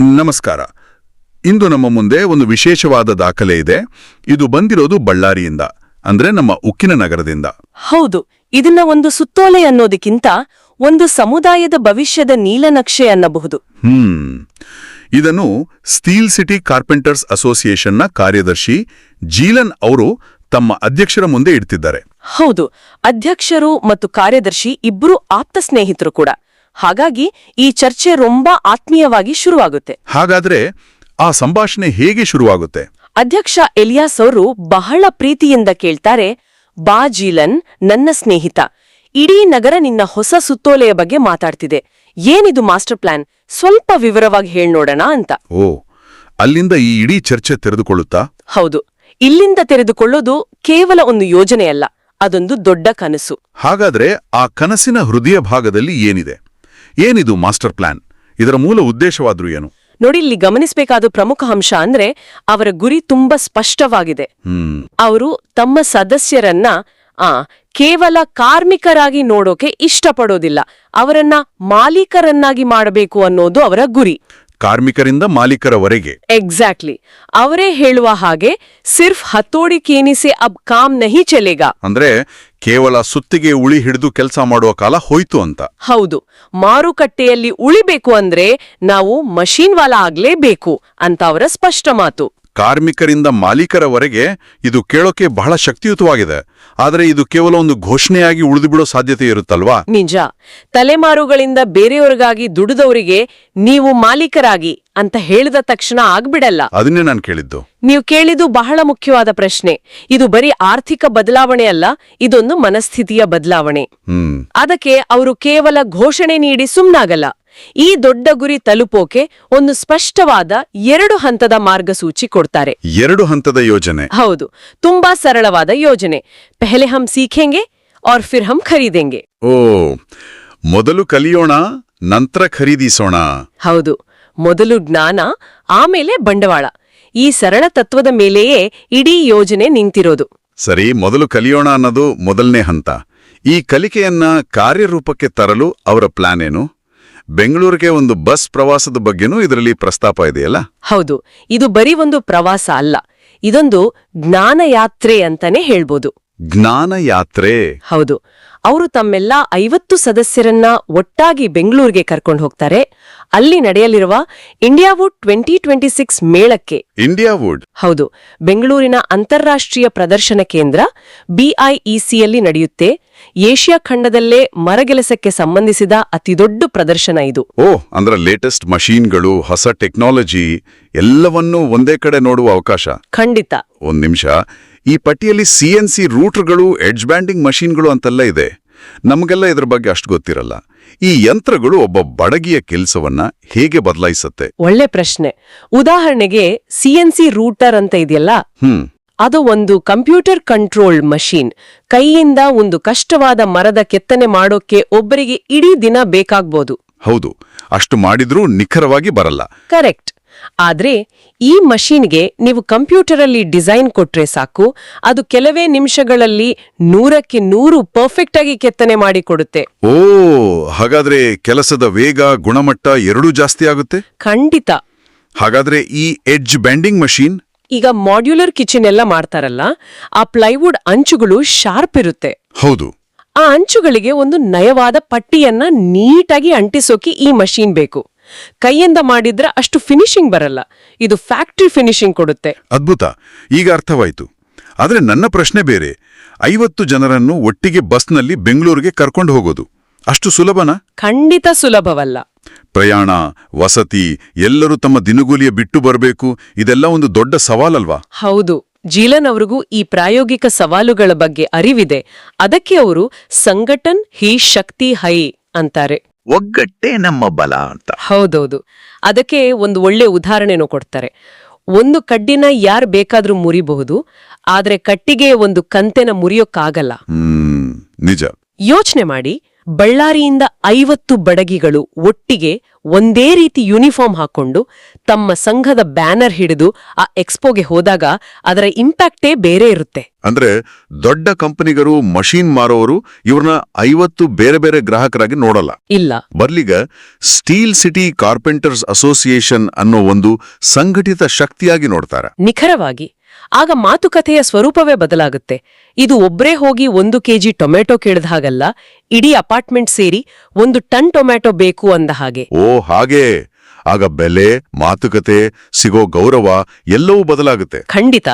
ನಮಸ್ಕಾರ. ಇಂದು ನಮ್ಮ ಮುಂದೆ ಒಂದು ವಿಶೇಷವಾದ ದಾಖಲೆ ಇದೆ. ಇದು ಬಂದಿರೋದು ಬಳ್ಳಾರಿಯಿಂದ ಅಂದ್ರೆ ನಮ್ಮ ಉಕ್ಕಿನ ನಗರದಿಂದ. ಹೌದು ಇದನ್ನ ಒಂದು ಸುತ್ತೋಲೆ ಅನ್ನೋದಕ್ಕಿಂತ ಒಂದು ಸಮುದಾಯದ ಭವಿಷ್ಯದ ನೀಲನಕ್ಷೆ ಅನ್ನಬಹುದು. ಹ್ಮ್. ಇದನ್ನು ಸ್ಟೀಲ್ ಸಿಟಿ ಕಾರ್ಪೆಂಟರ್ಸ್ ಅಸೋಸಿಯೇಷನ್ನ ಕಾರ್ಯದರ್ಶಿ ಜೀಲನ್ ಅವರು ತಮ್ಮ ಅಧ್ಯಕ್ಷರ ಮುಂದೆ ಇಡ್ತಿದ್ದಾರೆ. ಹೌದು ಅಧ್ಯಕ್ಷರು ಮತ್ತು ಕಾರ್ಯದರ್ಶಿ ಇಬ್ಬರು ಆಪ್ತ ಸ್ನೇಹಿತರು ಕೂಡ. ಹಾಗಾಗಿ ಈ ಚರ್ಚೆ ರೊಂಬ ಆತ್ಮೀಯವಾಗಿ ಶುರುವಾಗುತ್ತೆ. ಹಾಗಾದ್ರೆ ಆ ಸಂಭಾಷಣೆ ಹೇಗೆ ಶುರುವಾಗುತ್ತೆ? ಅಧ್ಯಕ್ಷ ಎಲಿಯಾಸ್ ಅವರು ಬಹಳ ಪ್ರೀತಿಯಿಂದ ಕೇಳ್ತಾರೆ ಬಾ ಜೀಲನ್ ನನ್ನ ಸ್ನೇಹಿತ. ಇಡೀ ನಗರ ನಿನ್ನ ಹೊಸ ಸುತ್ತೋಲೆಯ ಬಗ್ಗೆ ಮಾತಾಡ್ತಿದೆ. ಏನಿದು ಮಾಸ್ಟರ್ ಪ್ಲಾನ್? ಸ್ವಲ್ಪ ವಿವರವಾಗಿ ಹೇಳ್ನೋಡೋಣ ಅಂತ. ಓ ಅಲ್ಲಿಂದ ಈ ಇಡೀ ಚರ್ಚೆ ತೆರೆದುಕೊಳ್ಳುತ್ತಾ? ಹೌದು. ಇಲ್ಲಿಂದ ತೆರೆದುಕೊಳ್ಳೋದು ಕೇವಲ ಒಂದು ಯೋಜನೆಯಲ್ಲ ಅದೊಂದು ದೊಡ್ಡ ಕನಸು. ಹಾಗಾದ್ರೆ ಆ ಕನಸಿನ ಹೃದಯ ಭಾಗದಲ್ಲಿ ಏನಿದೆ? ಏನಿದು ಮಾಸ್ಟರ್ ಪ್ಲಾನ್? ಇದರ ಮೂಲ ಉದ್ದೇಶವಾದ್ರೂ ಏನು? ನೋಡಿ ಇಲ್ಲಿ ಗಮನಿಸಬೇಕಾದ ಪ್ರಮುಖ ಅಂಶ ಅಂದ್ರೆ ಅವರ ಗುರಿ ತುಂಬಾ ಸ್ಪಷ್ಟವಾಗಿದೆ. ಅವರು ತಮ್ಮ ಸದಸ್ಯರನ್ನ ಆ ಕೇವಲ ಕಾರ್ಮಿಕರಾಗಿ ನೋಡೋಕೆ ಇಷ್ಟಪಡೋದಿಲ್ಲ. ಅವರನ್ನ ಮಾಲೀಕರನ್ನಾಗಿ ಮಾಡಬೇಕು ಅನ್ನೋದು ಅವರ ಗುರಿ. ಕಾರ್ಮಿಕರಿಂದ ಮಾಲೀಕರವರೆಗೆ. ಎಕ್ಸಾಕ್ಟ್ಲಿ ಅವರೇ ಹೇಳುವ ಹಾಗೆ ಸಿರ್ಫ್ ಹತೋಡಿ ಕೇನಿಸೆ ಅಬ್ ಕಾಮ್ ನಹಿ ಚಲೇಗಾ. ಅಂದ್ರೆ ಕೇವಲ ಸುತ್ತಿಗೆ ಉಳಿ ಹಿಡಿದು ಕೆಲಸ ಮಾಡುವ ಕಾಲ ಹೋಯ್ತು ಅಂತ. ಹೌದು. ಮಾರುಕಟ್ಟೆಯಲ್ಲಿ ಉಳಿಬೇಕು ಅಂದ್ರೆ ನಾವು ಮಷೀನ್ ವಾಲ ಆಗ್ಲೇಬೇಕು ಅಂತ ಅವರ ಸ್ಪಷ್ಟ ಮಾತು. ಕಾರ್ಮಿಕರಿಂದ ಮಾಲೀಕರವರೆಗೆ ಇದು ಕೇಳೋಕೆ ಬಹಳ ಶಕ್ತಿಯುತವಾಗಿದೆ. ಆದರೆ ಇದು ಕೇವಲ ಒಂದು ಘೋಷಣೆಯಾಗಿ ಉಳಿದುಬಿಡೋ ಸಾಧ್ಯತೆ ಇರುತ್ತಲ್ವಾ? ನಿಜ. ತಲೆಮಾರುಗಳಿಂದ ಬೇರೆಯವರಿಗಾಗಿ ದುಡಿದವರಿಗೆ ನೀವು ಮಾಲೀಕರಾಗಿ ಅಂತ ಹೇಳಿದ ತಕ್ಷಣ ಆಗ್ಬಿಡಲ್ಲ. ಅದನ್ನೇ ನಾನು ಕೇಳಿದ್ದು. ನೀವು ಕೇಳಿದ್ದು ಬಹಳ ಮುಖ್ಯವಾದ ಪ್ರಶ್ನೆ. ಇದು ಬರೀ ಆರ್ಥಿಕ ಬದಲಾವಣೆ ಅಲ್ಲ ಇದೊಂದು ಮನಸ್ಥಿತಿಯ ಬದಲಾವಣೆ. ಅದಕ್ಕೆ ಅವರು ಕೇವಲ ಘೋಷಣೆ ನೀಡಿ ಸುಮ್ನಾಗಲ್ಲ. ಈ ದೊಡ್ಡ ಗುರಿ ತಲುಪೋಕೆ ಒಂದು ಸ್ಪಷ್ಟವಾದ ಎರಡು ಹಂತದ ಮಾರ್ಗಸೂಚಿ ಕೊಡ್ತಾರೆ. ಎರಡು ಹಂತದ ಯೋಜನೆ. ಹೌದು ತುಂಬಾ ಸರಳವಾದ ಯೋಜನೆ. ಪೆಹಲೆ ಹಮ್ ಸೀಖೆಂಗೆ ಔರ್ ಫಿರ್ ಹಮ್ ಖರೀದೆಂಗೆ. ಓ ಮೊದಲು ಕಲಿಯೋಣ ನಂತರ ಖರೀದಿಸೋಣ. ಹೌದು ಮೊದಲು ಜ್ಞಾನ ಆಮೇಲೆ ಬಂಡವಾಳ. ಈ ಸರಳ ತತ್ವದ ಮೇಲೆಯೇ ಇಡೀ ಯೋಜನೆ ನಿಂತಿರೋದು. ಸರಿ ಮೊದಲು ಕಲಿಯೋಣ ಅನ್ನೋದು ಮೊದಲನೇ ಹಂತ. ಈ ಕಲಿಕೆಯನ್ನ ಕಾರ್ಯರೂಪಕ್ಕೆ ತರಲು ಅವರ ಪ್ಲಾನ್ ಏನು? ಬೆಂಗಳೂರಿಗೆ ಒಂದು ಬಸ್ ಪ್ರವಾಸದ ಬಗ್ಗೆನೂ ಇದರಲ್ಲಿ ಪ್ರಸ್ತಾಪ ಇದೆಯಲ್ಲ? ಹೌದು. ಇದು ಬರೀ ಒಂದು ಪ್ರವಾಸ ಅಲ್ಲ. ಇದೊಂದು ಜ್ಞಾನಯಾತ್ರೆ ಅಂತಾನೆ ಹೇಳ್ಬೋದು. ಜ್ಞಾನ ಯಾತ್ರೆ ಹೌದು. ಅವರು ತಮ್ಮೆಲ್ಲ ಐವತ್ತು ಸದಸ್ಯರನ್ನ ಒಟ್ಟಾಗಿ ಬೆಂಗಳೂರಿಗೆ ಕರ್ಕೊಂಡು ಹೋಗ್ತಾರೆ. ಅಲ್ಲಿ ನಡೆಯಲಿರುವ India wood twenty twenty six ಮೇಳಕ್ಕೆ ಇಂಡಿಯಾ ವುಡ್ ಹೌದು ಬೆಂಗಳೂರಿನ ಅಂತಾರಾಷ್ಟ್ರೀಯ ಪ್ರದರ್ಶನ ಕೇಂದ್ರ ಬಿಐಇಸಿಯಲ್ಲಿ ನಡೆಯುತ್ತೆ. ಏಷ್ಯಾ ಖಂಡದಲ್ಲೇ ಮರಗೆಲಸಕ್ಕೆ ಸಂಬಂಧಿಸಿದ ಅತಿದೊಡ್ಡ ಪ್ರದರ್ಶನ ಇದು. ಓ ಅಂದ್ರೆ ಲೇಟೆಸ್ಟ್ ಮಷೀನ್ಗಳು ಹೊಸ ಟೆಕ್ನಾಲಜಿ ಎಲ್ಲವನ್ನೂ ಒಂದೇ ಕಡೆ ನೋಡುವ ಅವಕಾಶ? ಖಂಡಿತ. ಒಂದ್ ನಿಮಿಷ. ಈ ಪಟ್ಟಿಯಲ್ಲಿ ಸಿ ಎನ್ ಸಿ ರೂಟ್ರ್ಗಳು ಎಡ್ಜ್ ಬ್ಯಾಂಡಿಂಗ್ ಮಷೀನ್ಗಳು ಅಂತೆಲ್ಲ ಇದೆ. ನಮಗೆಲ್ಲ ಇದ್ರ ಬಗ್ಗೆ ಅಷ್ಟು ಗೊತ್ತಿರಲ್ಲ. ಈ ಯಂತ್ರಗಳು ಒಬ್ಬ ಬಡಗಿಯ ಕೆಲಸವನ್ನ ಹೇಗೆ ಬದಲಾಯಿಸುತ್ತೆ? ಒಳ್ಳೆ ಪ್ರಶ್ನೆ. ಉದಾಹರಣೆಗೆ ಸಿ ರೂಟರ್ ಅಂತ ಇದೆಯಲ್ಲ? ಹ್ಮ್. ಅದು ಒಂದು ಕಂಪ್ಯೂಟರ್ ಕಂಟ್ರೋಲ್ಡ್ ಮಷೀನ್. ಕೈಯಿಂದ ಒಂದು ಕಷ್ಟವಾದ ಮರದ ಕೆತ್ತನೆ ಮಾಡೋಕೆ ಒಬ್ಬರಿಗೆ ಇಡೀ ದಿನ ಬೇಕಾಗ್ಬೋದು. ಹೌದು. ಅಷ್ಟು ಮಾಡಿದ್ರೂ ನಿಖರವಾಗಿ ಬರಲ್ಲ. ಕರೆಕ್ಟ್. ಆದ್ರೆ ಈ ಮಷೀನ್ಗೆ ನೀವು ಕಂಪ್ಯೂಟರಲ್ಲಿ ಡಿಸೈನ್ ಕೊಟ್ರೆ ಸಾಕು ಅದು ಕೆಲವೇ ನಿಮಿಷಗಳಲ್ಲಿ ನೂರಕ್ಕೆ ನೂರು ಪರ್ಫೆಕ್ಟ್ ಆಗಿ ಕೆತ್ತನೆ ಮಾಡಿಕೊಡುತ್ತೆ ಓ ಹಾಗಾದ್ರೆ ಕೆಲಸದ ವೇಗ ಗುಣಮಟ್ಟ ಎರಡೂ ಜಾಸ್ತಿ ಆಗುತ್ತೆ? ಖಂಡಿತ. ಹಾಗಾದ್ರೆ ಈ ಎಡ್ಜ್ ಬ್ಯಾಂಡಿಂಗ್ ಮಷೀನ್? ಈಗ ಮಾಡ್ಯುಲರ್ ಕಿಚನ್ ಎಲ್ಲ ಮಾಡ್ತಾರಲ್ಲ ಆ ಪ್ಲೈವುಡ್ ಅಂಚುಗಳು ಶಾರ್ಪ್ ಇರುತ್ತೆ. ಹೌದು. ಆ ಅಂಚುಗಳಿಗೆ ಒಂದು ನಯವಾದ ಪಟ್ಟಿಯನ್ನ ನೀಟಾಗಿ ಅಂಟಿಸೋಕೆ ಈ ಮಷೀನ್ ಬೇಕು. ಕೈಯಿಂದ ಮಾಡಿದ್ರೆ ಅಷ್ಟು ಫಿನಿಶಿಂಗ್ ಬರಲ್ಲ. ಇದು ಫ್ಯಾಕ್ಟ್ರಿ ಫಿನಿಶಿಂಗ್ ಕೊಡುತ್ತೆ. ಅದ್ಭುತ. ಈಗ ಅರ್ಥವಾಯಿತು. ಆದರೆ ನನ್ನ ಪ್ರಶ್ನೆ ಬೇರೆ. ಐವತ್ತು ಜನರನ್ನು ಒಟ್ಟಿಗೆ ಬಸ್ನಲ್ಲಿ ಬೆಂಗಳೂರಿಗೆ ಕರ್ಕೊಂಡು ಹೋಗೋದು ಅಷ್ಟು ಸುಲಭನಾ? ಖಂಡಿತ ಸುಲಭವಲ್ಲ. ಪ್ರಯಾಣ ವಸತಿ ಎಲ್ಲರೂ ತಮ್ಮ ದಿನಗೂಲಿಯ ಬಿಟ್ಟು ಬರಬೇಕು ಇದೆಲ್ಲ ಒಂದು ದೊಡ್ಡ ಸವಾಲಲ್ವಾ? ಹೌದು. ಜೀಲನ್ ಅವ್ರಿಗೂ ಈ ಪ್ರಾಯೋಗಿಕ ಸವಾಲುಗಳ ಬಗ್ಗೆ ಅರಿವಿದೆ. ಅದಕ್ಕೆ ಅವರು ಸಂಘಟನ್ ಹಿ ಶಕ್ತಿ ಹೈ ಅಂತಾರೆ. ಒಗ್ಗಟ್ಟೇ ನಮ್ಮ ಬಲ ಅಂತ. ಹೌದೌದು. ಅದಕ್ಕೆ ಒಂದು ಒಳ್ಳೆ ಉದಾಹರಣೆನೂ ಕೊಡ್ತಾರೆ. ಒಂದು ಕಡ್ಡಿನ ಯಾರು ಬೇಕಾದ್ರೂ ಮುರಿಬಹುದು ಆದ್ರೆ ಕಟ್ಟಿಗೆ ಒಂದು ಕಂತೆನ ಮುರಿಯೋಕ್ಕಾಗಲ್ಲ. ಹ್ಮ್ ನಿಜ. ಯೋಚನೆ ಮಾಡಿ ಬಳ್ಳಾರಿಯಿಂದ ಐವತ್ತು ಬಡಗಿಗಳು ಒಟ್ಟಿಗೆ ಒಂದೇ ರೀತಿ ಯೂನಿಫಾರ್ಮ್ ಹಾಕೊಂಡು ತಮ್ಮ ಸಂಘದ ಬ್ಯಾನರ್ ಹಿಡಿದು ಆ ಎಕ್ಸ್ಪೋಗೆ ಹೋದಾಗ ಅದರ ಇಂಪ್ಯಾಕ್ಟೇ ಬೇರೆ ಇರುತ್ತೆ. ಅಂದ್ರೆ ದೊಡ್ಡ ಕಂಪನಿಗರು ಮಷೀನ್ ಮಾರೋರು ಇವ್ರನ್ನ ಐವತ್ತು ಬೇರೆ ಬೇರೆ ಗ್ರಾಹಕರಾಗಿ ನೋಡಲ್ಲ. ಇಲ್ಲ. ಬರ್ಲಿಗ ಸ್ಟೀಲ್ ಸಿಟಿ ಕಾರ್ಪೆಂಟರ್ಸ್ ಅಸೋಸಿಯೇಷನ್ ಅನ್ನೋ ಒಂದು ಸಂಘಟಿತ ಶಕ್ತಿಯಾಗಿ ನೋಡ್ತಾರ. ನಿಖರವಾಗಿ. ಆಗ ಮಾತುಕತೆಯ ಸ್ವರೂಪವೇ ಬದಲಾಗುತ್ತೆ. ಇದು ಒಬ್ರೇ ಹೋಗಿ ಒಂದು ಕೆಜಿ ಟೊಮೆಟೊ ಕೇಳಿದ ಹಾಗಲ್ಲ ಇಡೀ ಅಪಾರ್ಟ್ಮೆಂಟ್ ಸೇರಿ ಒಂದು ಟನ್ ಟೊಮೆಟೊ ಬೇಕು ಅಂದ ಹಾಗೆ. ಓ ಹಾಗೆ. ಆಗ ಬೆಲೆ ಮಾತುಕತೆ ಸಿಗೋ ಗೌರವ ಎಲ್ಲವೂ ಬದಲಾಗುತ್ತೆ. ಖಂಡಿತ.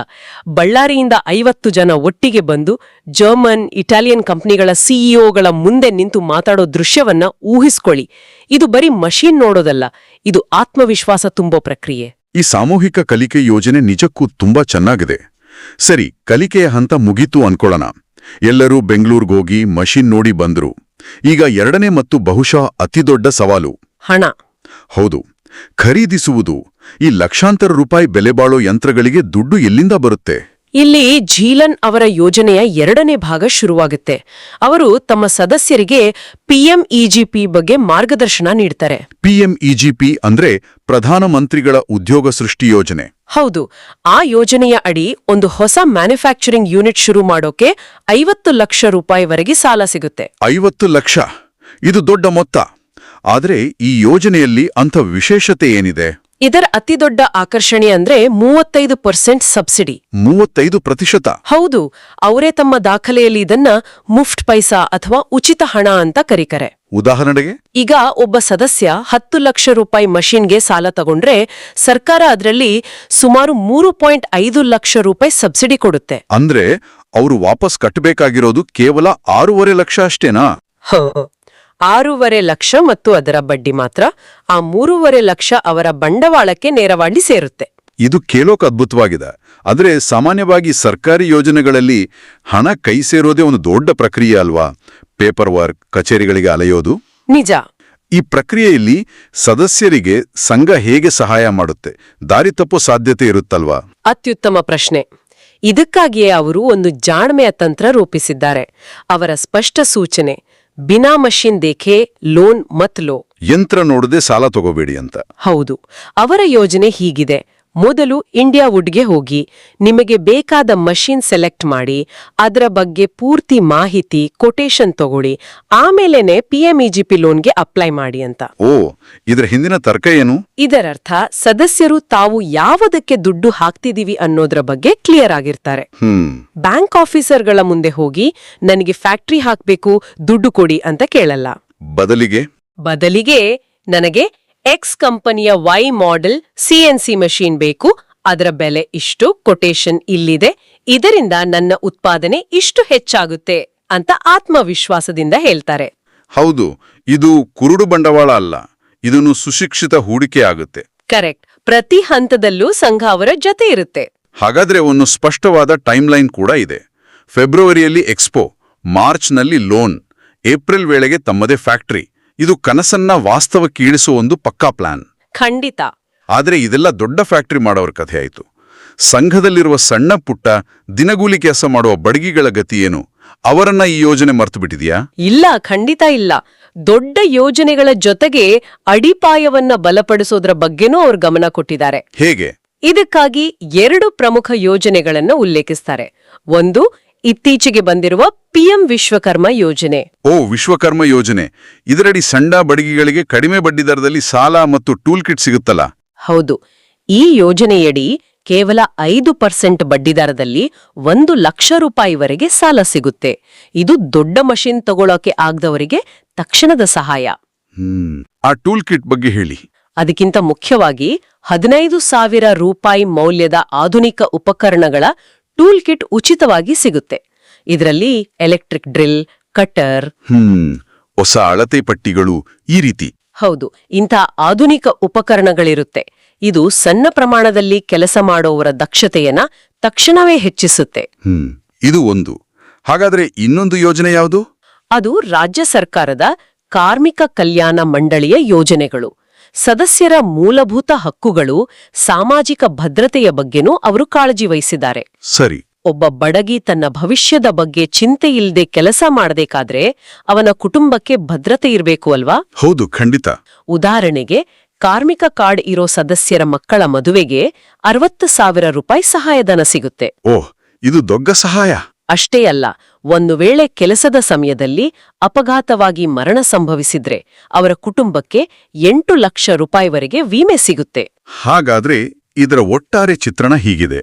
ಬಳ್ಳಾರಿಯಿಂದ ಐವತ್ತು ಜನ ಒಟ್ಟಿಗೆ ಬಂದು ಜರ್ಮನ್ ಇಟಾಲಿಯನ್ ಕಂಪನಿಗಳ ಸಿಇಒಗಳ ಮುಂದೆ ನಿಂತು ಮಾತಾಡೋ ದೃಶ್ಯವನ್ನ ಊಹಿಸ್ಕೊಳ್ಳಿ. ಇದು ಬರೀ ಮಷೀನ್ ನೋಡೋದಲ್ಲ ಇದು ಆತ್ಮವಿಶ್ವಾಸ ತುಂಬೋ ಪ್ರಕ್ರಿಯೆ. ಈ ಸಾಮೂಹಿಕ ಕಲಿಕೆ ಯೋಜನೆ ನಿಜಕ್ಕೂ ತುಂಬಾ ಚೆನ್ನಾಗಿದೆ. ಸರಿ ಕಲಿಕೆಯ ಹಂತ ಮುಗೀತು ಅನ್ಕೊಳ್ಳೋಣ. ಎಲ್ಲರೂ ಬೆಂಗಳೂರಿಗೋಗಿ ಮಷಿನ್ ನೋಡಿ ಬಂದ್ರು. ಈಗ ಎರಡನೇ ಮತ್ತು ಬಹುಶಃ ಅತಿದೊಡ್ಡ ಸವಾಲು. ಹಣ. ಹೌದು ಖರೀದಿಸುವುದು ಈ ಲಕ್ಷಾಂತರ ರೂಪಾಯಿ ಬೆಲೆ ಬಾಳೋ ಯಂತ್ರಗಳಿಗೆ ದುಡ್ಡು ಎಲ್ಲಿಂದ ಬರುತ್ತೆ? ಇಲ್ಲಿ ಝೀಲನ್ ಅವರ ಯೋಜನೆಯ ಎರಡನೇ ಭಾಗ ಶುರುವಾಗುತ್ತೆ. ಅವರು ತಮ್ಮ ಸದಸ್ಯರಿಗೆ ಪಿಎಂಇಜಿಪಿ ಬಗ್ಗೆ ಮಾರ್ಗದರ್ಶನ ನೀಡ್ತಾರೆ. ಪಿಎಂಇಜಿಪಿ ಅಂದ್ರೆ ಪ್ರಧಾನಮಂತ್ರಿಗಳ ಉದ್ಯೋಗ ಸೃಷ್ಟಿ ಯೋಜನೆ. ಹೌದು ಆ ಯೋಜನೆಯ ಅಡಿ ಒಂದು ಹೊಸ ಮ್ಯಾನುಫ್ಯಾಕ್ಚರಿಂಗ್ ಯೂನಿಟ್ ಶುರು ಮಾಡೋಕೆ ಐವತ್ತು ಲಕ್ಷ ರೂಪಾಯಿವರೆಗೆ ಸಾಲ ಸಿಗುತ್ತೆ. ಐವತ್ತು ಲಕ್ಷ? ಇದು ದೊಡ್ಡ ಮೊತ್ತ. ಆದರೆ ಈ ಯೋಜನೆಯಲ್ಲಿ ಅಂಥ ವಿಶೇಷತೆ ಏನಿದೆ? ಇದರ ಅತಿದೊಡ್ಡ ಆಕರ್ಷಣೆ ಅಂದ್ರೆ ಮೂವತ್ತೈದು ಪರ್ಸೆಂಟ್ ಸಬ್ಸಿಡಿ. ಮೂವತ್ತೈದು ಪ್ರತಿಶತ? ಹೌದು ಅವರೇ ತಮ್ಮ ದಾಖಲೆಯಲ್ಲಿ ಇದನ್ನ ಮುಫ್ಟ್ ಪೈಸಾ ಅಥವಾ ಉಚಿತ ಹಣ ಅಂತ ಕರೀತಾರೆ ಉದಾಹರಣೆಗೆ? ಈಗ ಒಬ್ಬ ಸದಸ್ಯ ಹತ್ತು ಲಕ್ಷ ರೂಪಾಯಿ ಮಷೀನ್ಗೆ ಸಾಲ ತಗೊಂಡ್ರೆ ಸರ್ಕಾರ ಅದರಲ್ಲಿ ಸುಮಾರು ಮೂರು ಪಾಯಿಂಟ್ ಐದು ಲಕ್ಷ ರೂಪಾಯಿ ಸಬ್ಸಿಡಿ ಕೊಡುತ್ತೆ. ಅಂದ್ರೆ ಅವರು ವಾಪಸ್ ಕಟ್ಟಬೇಕಾಗಿರೋದು ಕೇವಲ ಆರೂವರೆ ಲಕ್ಷ ಅಷ್ಟೇನಾ? ಆರೂವರೆ ಲಕ್ಷ ಮತ್ತು ಅದರ ಬಡ್ಡಿ ಮಾತ್ರ ಆ ಮೂರುವರೆ ಲಕ್ಷ ಅವರ ಬಂಡವಾಳಕ್ಕೆ ನೇರವಾಗಿ ಸೇರುತ್ತೆ. ಇದು ಕೇಳೋಕ್ ಅದ್ಭುತವಾಗಿದೆ. ಆದರೆ ಸಾಮಾನ್ಯವಾಗಿ ಸರ್ಕಾರಿ ಯೋಜನೆಗಳಲ್ಲಿ ಹಣ ಕೈ ಸೇರೋದೇ ಒಂದು ದೊಡ್ಡ ಪ್ರಕ್ರಿಯೆ ಅಲ್ವಾ? ಪೇಪರ್ ವರ್ಕ್ ಕಚೇರಿಗಳಿಗೆ ಅಲೆಯೋದು? ನಿಜ. ಈ ಪ್ರಕ್ರಿಯೆಯಲ್ಲಿ ಸದಸ್ಯರಿಗೆ ಸಂಘ ಹೇಗೆ ಸಹಾಯ ಮಾಡುತ್ತೆ? ದಾರಿ ತಪ್ಪು ಸಾಧ್ಯತೆ ಇರುತ್ತಲ್ವಾ? ಅತ್ಯುತ್ತಮ ಪ್ರಶ್ನೆ. ಇದಕ್ಕಾಗಿಯೇ ಅವರು ಒಂದು ಜಾಣ್ಮೆಯ ತಂತ್ರ ರೂಪಿಸಿದ್ದಾರೆ. ಅವರ ಸ್ಪಷ್ಟ ಸೂಚನೆ ಬಿನಾ ಮಷಿನ್ ದೇಖೆ ಲೋನ್ ಮತ್ ಲೋ. ಯಂತ್ರ ನೋಡದೆ ಸಾಲ ತಗೋಬೇಡಿ ಅಂತ. ಹೌದು. ಅವರ ಯೋಜನೆ ಹೀಗಿದೆ. ಮೊದಲು ಇಂಡಿಯಾ ವುಡ್ಗೆ ಹೋಗಿ. ನಿಮಗೆ ಬೇಕಾದ ಮಷೀನ್ ಸೆಲೆಕ್ಟ್ ಮಾಡಿ. ಅದರ ಬಗ್ಗೆ ಪೂರ್ತಿ ಮಾಹಿತಿ ಕೊಟೇಶನ್ ತಗೊಳ್ಳಿ. ಆಮೇಲೆನೆ ಪಿಎಂಇಜಿಪಿ ಲೋನ್ಗೆ ಅಪ್ಲೈ ಮಾಡಿ ಅಂತ. ಓ ಇದರ ಹಿಂದಿನ ತರ್ಕ ಏನು? ಇದರರ್ಥ ಸದಸ್ಯರು ತಾವು ಯಾವುದಕ್ಕೆ ದುಡ್ಡು ಹಾಕ್ತಿದೀವಿ ಅನ್ನೋದ್ರ ಬಗ್ಗೆ ಕ್ಲಿಯರ್ ಆಗಿರ್ತಾರೆ. ಹ್ಮ್. ಬ್ಯಾಂಕ್ ಆಫೀಸರ್ಗಳ ಮುಂದೆ ಹೋಗಿ ನನಗೆ ಫ್ಯಾಕ್ಟ್ರಿ ಹಾಕ್ಬೇಕು ದುಡ್ಡು ಕೊಡಿ ಅಂತ ಕೇಳಲ್ಲ. ಬದಲಿಗೆ? ಬದಲಿಗೆ ನನಗೆ ಎಕ್ಸ್ ಕಂಪನಿಯ ವೈ ಮಾಡೆಲ್ ಸಿಎನ್ಸಿ ಮಷೀನ್ ಬೇಕು. ಅದರ ಬೆಲೆ ಇಷ್ಟು ಕೊಟೇಶನ್ ಇಲ್ಲಿದೆ. ಇದರಿಂದ ನನ್ನ ಉತ್ಪಾದನೆ ಇಷ್ಟು ಹೆಚ್ಚಾಗುತ್ತೆ ಅಂತ ಆತ್ಮವಿಶ್ವಾಸದಿಂದ ಹೇಳ್ತಾರೆ. ಹೌದು ಇದು ಕುರುಡು ಬಂಡವಾಳ ಅಲ್ಲ ಇದನ್ನು ಸುಶಿಕ್ಷಿತ ಹೂಡಿಕೆ ಆಗುತ್ತೆ. ಕರೆಕ್ಟ್ ಪ್ರತಿ ಹಂತದಲ್ಲೂ ಸಂಘ ಅವರ ಜೊತೆ ಇರುತ್ತೆ. ಹಾಗಾದ್ರೆ ಒಂದು ಸ್ಪಷ್ಟವಾದ ಟೈಮ್ಲೈನ್ ಕೂಡ ಇದೆ. ಫೆಬ್ರವರಿಯಲ್ಲಿ ಎಕ್ಸ್ಪೋ ಮಾರ್ಚ್ನಲ್ಲಿ ಲೋನ್ ಏಪ್ರಿಲ್ ವೇಳೆಗೆ ತಮ್ಮದೇ ಫ್ಯಾಕ್ಟರಿ ಇದು ಕನಸನ್ನ ವಾಸ್ತವಕ್ಕೆ ಇಳಿಸುವ ಒಂದು ಪಕ್ಕಾ ಪ್ಲಾನ್. ಖಂಡಿತ. ಆದರೆ ಇದೆಲ್ಲ ದೊಡ್ಡ ಫ್ಯಾಕ್ಟರಿ ಮಾಡೋರ ಕಥೆ ಆಯಿತು. ಸಂಘದಲ್ಲಿರುವ ಸಣ್ಣ ಪುಟ್ಟ ದಿನಗೂಲಿ ಕೆಲಸ ಮಾಡುವ ಬಡಗಿಗಳ ಗತಿ ಏನು? ಅವರನ್ನ ಈ ಯೋಜನೆ ಮರೆತು ಬಿಟ್ಟಿದೆಯಾ? ಇಲ್ಲ ಖಂಡಿತ ಇಲ್ಲ. ದೊಡ್ಡ ಯೋಜನೆಗಳ ಜೊತೆಗೆ ಅಡಿಪಾಯವನ್ನ ಬಲಪಡಿಸೋದ್ರ ಬಗ್ಗೆನೂ ಅವರು ಗಮನ ಕೊಟ್ಟಿದ್ದಾರೆ. ಹೇಗೆ? ಇದಕ್ಕಾಗಿ ಎರಡು ಪ್ರಮುಖ ಯೋಜನೆಗಳನ್ನು ಉಲ್ಲೇಖಿಸ್ತಾರೆ. ಒಂದು ಇತ್ತೀಚೆಗೆ ಬಂದಿರುವ ಪಿಎಂ ವಿಶ್ವಕರ್ಮ ಯೋಜನೆ. ಓ ವಿಶ್ವಕರ್ಮ ಯೋಜನೆ. ಇದರಡಿ ಸಣ್ಣ ಬಡಗಿಗಳಿಗೆ ಕಡಿಮೆ ಬಡ್ಡಿ ದರದಲ್ಲಿ ಸಾಲ ಮತ್ತು ಟೂಲ್ ಕಿಟ್ ಸಿಗುತ್ತಲ್ಲ? ಹೌದು. ಈ ಯೋಜನೆಯಡಿ ಕೇವಲ ಐದು ಪರ್ಸೆಂಟ್ ಬಡ್ಡಿದರದಲ್ಲಿ ಒಂದು ಲಕ್ಷ ರೂಪಾಯಿವರೆಗೆ ಸಾಲ ಸಿಗುತ್ತೆ. ಇದು ದೊಡ್ಡ ಮಷಿನ್ ತಗೊಳ್ಳೋಕೆ ಆಗದವರಿಗೆ ತಕ್ಷಣದ ಸಹಾಯ. ಹ್ಮ್. ಆ ಟೂಲ್ ಕಿಟ್ ಬಗ್ಗೆ ಹೇಳಿ. ಅದಕ್ಕಿಂತ ಮುಖ್ಯವಾಗಿ ಹದಿನೈದು ಸಾವಿರ ರೂಪಾಯಿ ಮೌಲ್ಯದ ಆಧುನಿಕ ಉಪಕರಣಗಳ ಟೂಲ್ ಕಿಟ್ ಉಚಿತವಾಗಿ ಸಿಗುತ್ತೆ. ಇದರಲ್ಲಿ ಎಲೆಕ್ಟ್ರಿಕ್ ಡ್ರಿಲ್ ಕಟರ್. ಹ್ಮ್ ಹೊಸ ಅಳತೆ ಪಟ್ಟಿಗಳು ಈ ರೀತಿ. ಹೌದು ಇಂಥ ಆಧುನಿಕ ಉಪಕರಣಗಳಿರುತ್ತೆ. ಇದು ಸಣ್ಣ ಪ್ರಮಾಣದಲ್ಲಿ ಕೆಲಸ ಮಾಡೋವರ ದಕ್ಷತೆಯನ್ನ ತಕ್ಷಣವೇ ಹೆಚ್ಚಿಸುತ್ತೆ. ಹ್ಮ್ ಇದು ಒಂದು. ಹಾಗಾದ್ರೆ ಇನ್ನೊಂದು ಯೋಜನೆ ಯಾವುದು? ಅದು ರಾಜ್ಯ ಸರ್ಕಾರದ ಕಾರ್ಮಿಕ ಕಲ್ಯಾಣ ಮಂಡಳಿಯ ಯೋಜನೆಗಳು. ಸದಸ್ಯರ ಮೂಲಭೂತ ಹಕ್ಕುಗಳು ಸಾಮಾಜಿಕ ಭದ್ರತೆಯ ಬಗ್ಗೆನೂ ಅವರು ಕಾಳಜಿ ವಹಿಸಿದ್ದಾರೆ. ಸರಿ. ಒಬ್ಬ ಬಡಗಿ ತನ್ನ ಭವಿಷ್ಯದ ಬಗ್ಗೆ ಚಿಂತೆ ಇಲ್ಲದೆ ಕೆಲಸ ಮಾಡಬೇಕಾದ್ರೆ ಅವನ ಕುಟುಂಬಕ್ಕೆ ಭದ್ರತೆ ಇರಬೇಕು ಅಲ್ವಾ? ಹೌದು ಖಂಡಿತ. ಉದಾಹರಣೆಗೆ ಕಾರ್ಮಿಕ ಕಾರ್ಡ್ ಇರೋ ಸದಸ್ಯರ ಮಕ್ಕಳ ಮದುವೆಗೆ ಅರವತ್ತು ಸಾವಿರ ರೂಪಾಯಿ ಸಹಾಯಧನ ಸಿಗುತ್ತೆ. ಓಹ್ ಇದು ದೊಡ್ಡ ಸಹಾಯ. ಅಷ್ಟೇ ಅಲ್ಲ ಒಂದು ವೇಳೆ ಕೆಲಸದ ಸಮಯದಲ್ಲಿ ಅಪಘಾತವಾಗಿ ಮರಣ ಸಂಭವಿಸಿದ್ರೆ ಅವರ ಕುಟುಂಬಕ್ಕೆ ಎಂಟು ಲಕ್ಷ ರೂಪಾಯಿವರೆಗೆ ವಿಮೆ ಸಿಗುತ್ತೆ. ಹಾಗಾದ್ರೆ ಇದರ ಒಟ್ಟಾರೆ ಚಿತ್ರಣ ಹೀಗಿದೆ.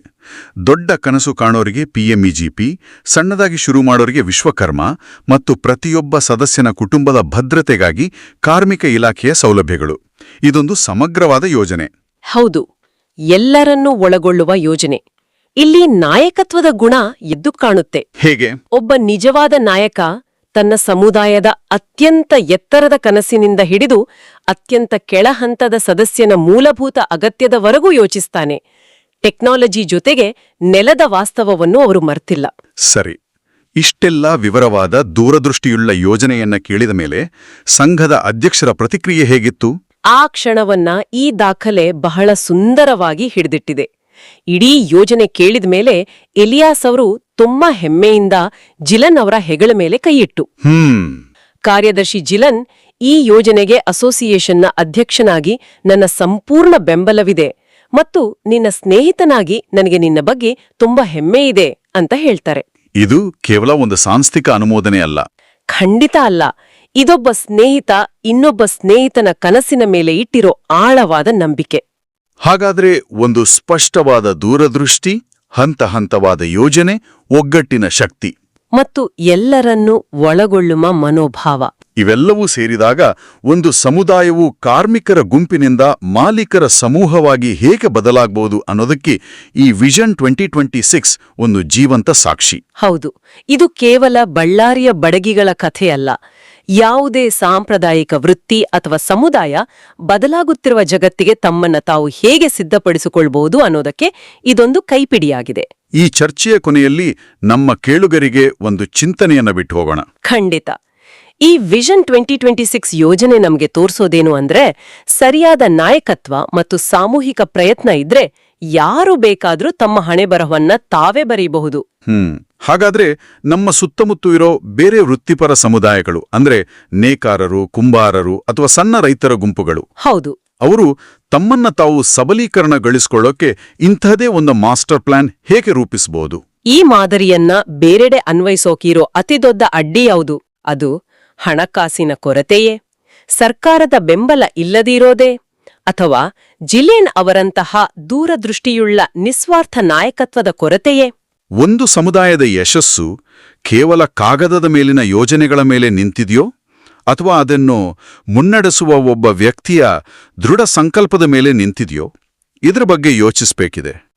ದೊಡ್ಡ ಕನಸು ಕಾಣೋರಿಗೆ ಪಿಎಂಇಜಿಪಿ ಸಣ್ಣದಾಗಿ ಶುರು ಮಾಡೋರಿಗೆ ವಿಶ್ವಕರ್ಮ ಮತ್ತು ಪ್ರತಿಯೊಬ್ಬ ಸದಸ್ಯನ ಕುಟುಂಬದ ಭದ್ರತೆಗಾಗಿ ಕಾರ್ಮಿಕ ಇಲಾಖೆಯ ಸೌಲಭ್ಯಗಳು. ಇದೊಂದು ಸಮಗ್ರವಾದ ಯೋಜನೆ. ಹೌದು ಎಲ್ಲರನ್ನೂ ಒಳಗೊಳ್ಳುವ ಯೋಜನೆ. ಇಲ್ಲಿ ನಾಯಕತ್ವದ ಗುಣ ಎದ್ದು ಕಾಣುತ್ತೆ. ಹೇಗೆ? ಒಬ್ಬ ನಿಜವಾದ ನಾಯಕ ತನ್ನ ಸಮುದಾಯದ ಅತ್ಯಂತ ಎತ್ತರದ ಕನಸಿನಿಂದ ಹಿಡಿದು ಅತ್ಯಂತ ಕೆಳಹಂತದ ಸದಸ್ಯನ ಮೂಲಭೂತ ಅಗತ್ಯದವರೆಗೂ ಯೋಚಿಸ್ತಾನೆ. ಟೆಕ್ನಾಲಜಿ ಜೊತೆಗೆ ನೆಲದ ವಾಸ್ತವವನ್ನು ಅವರು ಮರ್ತಿಲ್ಲ. ಸರಿ. ಇಷ್ಟೆಲ್ಲ ವಿವರವಾದ ದೂರದೃಷ್ಟಿಯುಳ್ಳ ಯೋಜನೆಯನ್ನ ಕೇಳಿದ ಮೇಲೆ ಸಂಘದ ಅಧ್ಯಕ್ಷರ ಪ್ರತಿಕ್ರಿಯೆ ಹೇಗಿತ್ತು? ಆ ಕ್ಷಣವನ್ನ ಈ ದಾಖಲೆ ಬಹಳ ಸುಂದರವಾಗಿ ಹಿಡಿದಿಟ್ಟಿದೆ. ಇಡೀ ಯೋಜನೆ ಕೇಳಿದ ಮೇಲೆ ಎಲಿಯಾಸ್ ಅವರು ತುಂಬಾ ಹೆಮ್ಮೆಯಿಂದ ಜಿಲನ್ ಅವರ ಹೆಗಳ ಮೇಲೆ ಕೈಯಿಟ್ಟು. ಹ್ಮ್. ಕಾರ್ಯದರ್ಶಿ ಜಿಲನ್ ಈ ಯೋಜನೆಗೆ ಅಸೋಸಿಯೇಷನ್ನ ಅಧ್ಯಕ್ಷನಾಗಿ ನನ್ನ ಸಂಪೂರ್ಣ ಬೆಂಬಲವಿದೆ ಮತ್ತು ನಿನ್ನ ಸ್ನೇಹಿತನಾಗಿ ನನಗೆ ನಿನ್ನ ಬಗ್ಗೆ ತುಂಬಾ ಹೆಮ್ಮೆ ಇದೆ ಅಂತ ಹೇಳ್ತಾರೆ. ಇದು ಕೇವಲ ಒಂದು ಸಾಂಸ್ಥಿಕ ಅನುಮೋದನೆ ಅಲ್ಲ. ಖಂಡಿತ ಅಲ್ಲ. ಇದೊಬ್ಬ ಸ್ನೇಹಿತ ಇನ್ನೊಬ್ಬ ಸ್ನೇಹಿತನ ಕನಸಿನ ಮೇಲೆ ಇಟ್ಟಿರೋ ಆಳವಾದ ನಂಬಿಕೆ. ಹಾಗಾದ್ರೆ ಒಂದು ಸ್ಪಷ್ಟವಾದ ದೂರದೃಷ್ಟಿ ಹಂತ ಹಂತವಾದ ಯೋಜನೆ ಒಗ್ಗಟ್ಟಿನ ಶಕ್ತಿ. ಮತ್ತು ಎಲ್ಲರನ್ನೂ ಒಳಗೊಳ್ಳುವ ಮನೋಭಾವ. ಇವೆಲ್ಲವೂ ಸೇರಿದಾಗ ಒಂದು ಸಮುದಾಯವು ಕಾರ್ಮಿಕರ ಗುಂಪಿನಿಂದ ಮಾಲೀಕರ ಸಮೂಹವಾಗಿ ಹೇಗೆ ಬದಲಾಗಬಹುದು ಅನ್ನೋದಕ್ಕೆ ಈ ವಿಷನ್ ಟ್ವೆಂಟಿ ಟ್ವೆಂಟಿ ಸಿಕ್ಸ್ ಒಂದು ಜೀವಂತ ಸಾಕ್ಷಿ. ಹೌದು ಇದು ಕೇವಲ ಬಳ್ಳಾರಿಯ ಬಡಗಿಗಳ ಕಥೆಯಲ್ಲ. ಯಾವುದೇ ಸಾಂಪ್ರದಾಯಿಕ ವೃತ್ತಿ ಅಥವಾ ಸಮುದಾಯ ಬದಲಾಗುತ್ತಿರುವ ಜಗತ್ತಿಗೆ ತಮ್ಮನ್ನ ತಾವು ಹೇಗೆ ಸಿದ್ಧಪಡಿಸಿಕೊಳ್ಬಹುದು ಅನ್ನೋದಕ್ಕೆ ಇದೊಂದು ಕೈಪಿಡಿಯಾಗಿದೆ. ಈ ಚರ್ಚೆಯ ಕೊನೆಯಲ್ಲಿ ನಮ್ಮ ಕೇಳುಗರಿಗೆ ಒಂದು ಚಿಂತನೆಯನ್ನ ಬಿಟ್ಟು ಹೋಗೋಣ. ಖಂಡಿತ. ಈ ವಿಷನ್ ಟ್ವೆಂಟಿ ಟ್ವೆಂಟಿ ಸಿಕ್ಸ್ ಯೋಜನೆ ನಮಗೆ ತೋರಿಸೋದೇನು ಅಂದ್ರೆ ಸರಿಯಾದ ನಾಯಕತ್ವ ಮತ್ತು ಸಾಮೂಹಿಕ ಪ್ರಯತ್ನ ಇದ್ರೆ ಯಾರು ಬೇಕಾದ್ರೂ ತಮ್ಮ ಹಣೆಬರಹವನ್ನ ತಾವೇ ಬರೀಬಹುದು. ಹ್ಮ್. ಹಾಗಾದ್ರೆ ನಮ್ಮ ಸುತ್ತಮುತ್ತ ಇರೋ ಬೇರೆ ವೃತ್ತಿಪರ ಸಮುದಾಯಗಳು ಅಂದ್ರೆ ನೇಕಾರರು ಕುಂಬಾರರು ಅಥವಾ ಸಣ್ಣ ರೈತರ ಗುಂಪುಗಳು ಹೌದು. ಅವರು ತಮ್ಮನ್ನ ತಾವು ಸಬಲೀಕರಣಗೊಳಿಸಿಕೊಳ್ಳೋಕೆ ಇಂಥದೇ ಒಂದು ಮಾಸ್ಟರ್ ಪ್ಲಾನ್ ಹೇಗೆ ರೂಪಿಸಬಹುದು ಈ ಮಾದರಿಯನ್ನ ಬೇರೆಡೆ ಅನ್ವಯಿಸೋಕಿರೋ ಅತಿದೊಡ್ಡ ಅಡ್ಡಿ ಯಾವುದು? ಅದು ಹಣಕಾಸಿನ ಕೊರತೆಯೇ? ಸರ್ಕಾರದ ಬೆಂಬಲ ಇಲ್ಲದಿರೋದೇ? ಅಥವಾ ಜಿಲೇನ್ ಅವರಂತಹ ದೂರದೃಷ್ಟಿಯುಳ್ಳ ನಿಸ್ವಾರ್ಥ ನಾಯಕತ್ವದ ಕೊರತೆಯೇ? ಒಂದು ಸಮುದಾಯದ ಯಶಸ್ಸು ಕೇವಲ ಕಾಗದದ ಮೇಲಿನ ಯೋಜನೆಗಳ ಮೇಲೆ ನಿಂತಿದೆಯೋ, ಅಥವಾ ಅದನ್ನು ಮುನ್ನಡೆಸುವ ಒಬ್ಬ ವ್ಯಕ್ತಿಯ ದೃಢ ಸಂಕಲ್ಪದ ಮೇಲೆ ನಿಂತಿದೆಯೋ, ಇದರ ಬಗ್ಗೆ ಯೋಚಿಸಬೇಕಿದೆ.